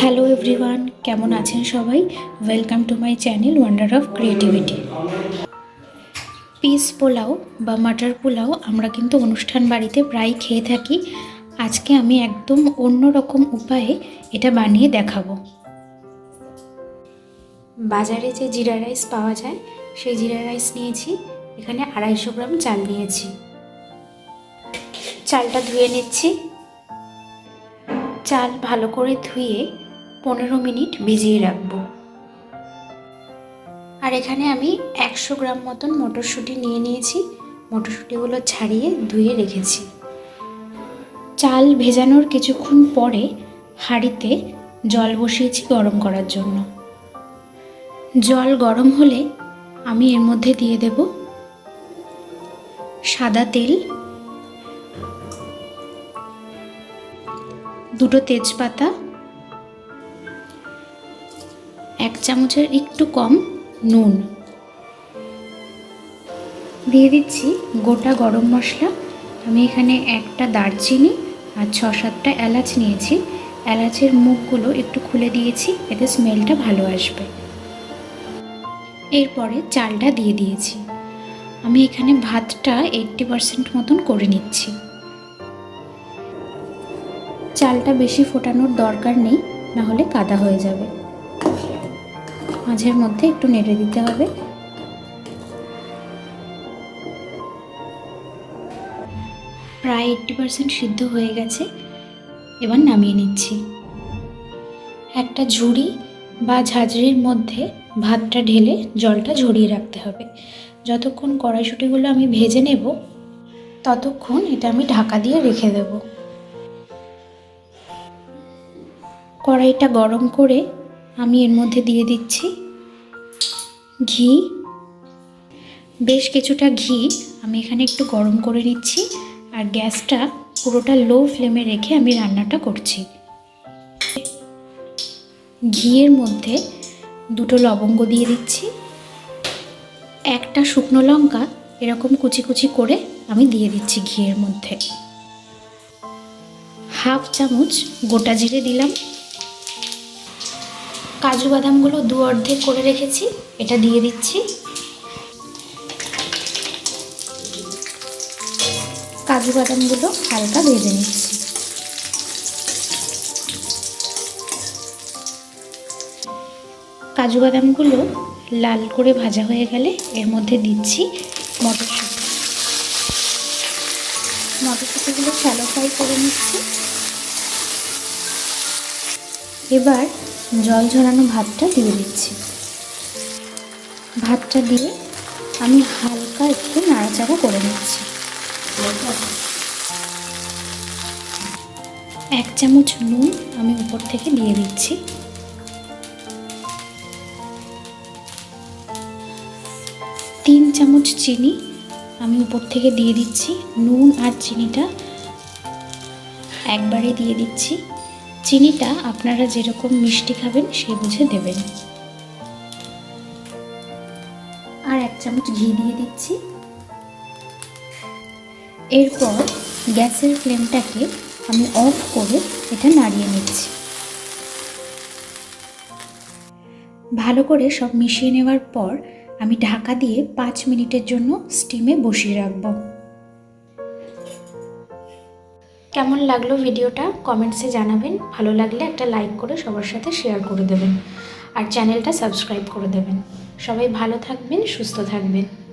Hello everyone কেমন আছেন সবাই? Welcome to my channel wonder of creativity peas pulao বা মাটার পোলাও আমরা কিন্তু অনুষ্ঠান বাড়িতে প্রায় খেয়ে থাকি। আজকে আমি একদম অন্য রকম উপায়ে এটা বানিয়ে দেখাবো। বাজারে যে জিরা রাইস পাওয়া যায়, সেই জিরা রাইস নিয়েছি। এখানে আড়াইশো গ্রাম চাল নিয়েছি। চালটা ধুয়ে নিচ্ছি। চাল ভালো করে ধুয়ে পনেরো মিনিট ভিজিয়ে রাখব। আর এখানে আমি একশো গ্রাম মতন মটরশুঁটি নিয়ে নিয়েছি। মটরশুঁটিগুলো ছাড়িয়ে ধুয়ে রেখেছি। চাল ভেজানোর কিছুক্ষণ পরে হাঁড়িতে জল বসিয়েছি গরম করার জন্য। জল গরম হলে আমি এর মধ্যে দিয়ে দেব সাদা তেল, দুটো তেজপাতা এক চামচের একটু কম নুন। দিয়ে দিচ্ছি গোটা গরম মশলা। আমি এখানে একটা দারচিনি আর ছ সাতটা এলাচ নিয়েছি। এলাচের মুখগুলো একটু খুলে দিয়েছি, এতে স্মেলটা ভালো আসবে। এরপরে চালটা দিয়ে দিয়েছি। আমি এখানে ভাতটা এইট্টি পারসেন্ট মতন করে নিচ্ছি। চালটা বেশি ফোটানোর দরকার নেই, নাহলে কাদা হয়ে যাবে। মাঝের মধ্যে একটু নেড়ে দিতে হবে। প্রায় এইট্টি পারসেন্ট সিদ্ধ হয়ে গেছে। এবার নামিয়ে নিচ্ছি। একটা ঝুড়ি বা ঝাঁঝরির মধ্যে ভাতটা ঢেলে জলটা ঝরিয়ে রাখতে হবে। যতক্ষণ কড়াইশুটিগুলো আমি ভেজে নেব, ততক্ষণ এটা আমি ঢাকা দিয়ে রেখে দেবো। কড়াইটা গরম করে আমি এর মধ্যে দিয়ে দিচ্ছি ঘি। বেশ কিছুটা ঘি আমি এখানে একটু গরম করে নিচ্ছি আর গ্যাসটা পুরোটা লো ফ্লেমে রেখে আমি রান্নাটা করছি। ঘিয়ের মধ্যে দুটো লবঙ্গ দিয়ে দিচ্ছি। একটা শুকনো লঙ্কা এরকম কুচি কুচি করে আমি দিয়ে দিচ্ছি ঘিয়ের মধ্যে। হাফ চামচ গোটা জিরে দিলাম। কাজু বাদামগুলো দু অর্ধেক করে রেখেছি, এটা দিয়ে দিচ্ছি। কাজু বাদামগুলো হালকা ভেজে নিচ্ছি। কাজু বাদামগুলো লাল করে ভাজা হয়ে গেলে এর মধ্যে দিচ্ছি মটরশুঁটি। মটরশুঁটিগুলো শ্যালো ফ্রাই করে নিচ্ছি। এবার জল ঝরানো ভাতটা দিয়ে দিচ্ছি। ভাতটা দিয়ে আমি হালকা একটু নাড়াচাড়া করে নিচ্ছি। এক চামচ নুন আমি উপর থেকে দিয়ে দিচ্ছি। তিন চামচ চিনি আমি উপর থেকে দিয়ে দিচ্ছি। নুন আর চিনিটা একবারে দিয়ে দিচ্ছি। চিনিটা আপনারা যেরকম মিষ্টি খাবেন, সে বুঝে দেবেন। আর এক চামচ ঘি দিয়ে দিচ্ছি। এরপর গ্যাসের ফ্লেমটাকে আমি অফ করে এটা নাড়িয়ে নিচ্ছি। ভালো করে সব মিশিয়ে নেওয়ার পর আমি ঢাকা দিয়ে পাঁচ মিনিটের জন্য স্টিমে বসিয়ে রাখব। কেমন লাগল ভিডিওটা? কমেন্টসে জানাবেন। ভালো লাগলে একটা লাইক করে সবার সাথে শেয়ার করে দেবেন। আর চ্যানেলটা সাবস্ক্রাইব করে দেবেন। সবাই ভালো থাকবেন, সুস্থ থাকবেন।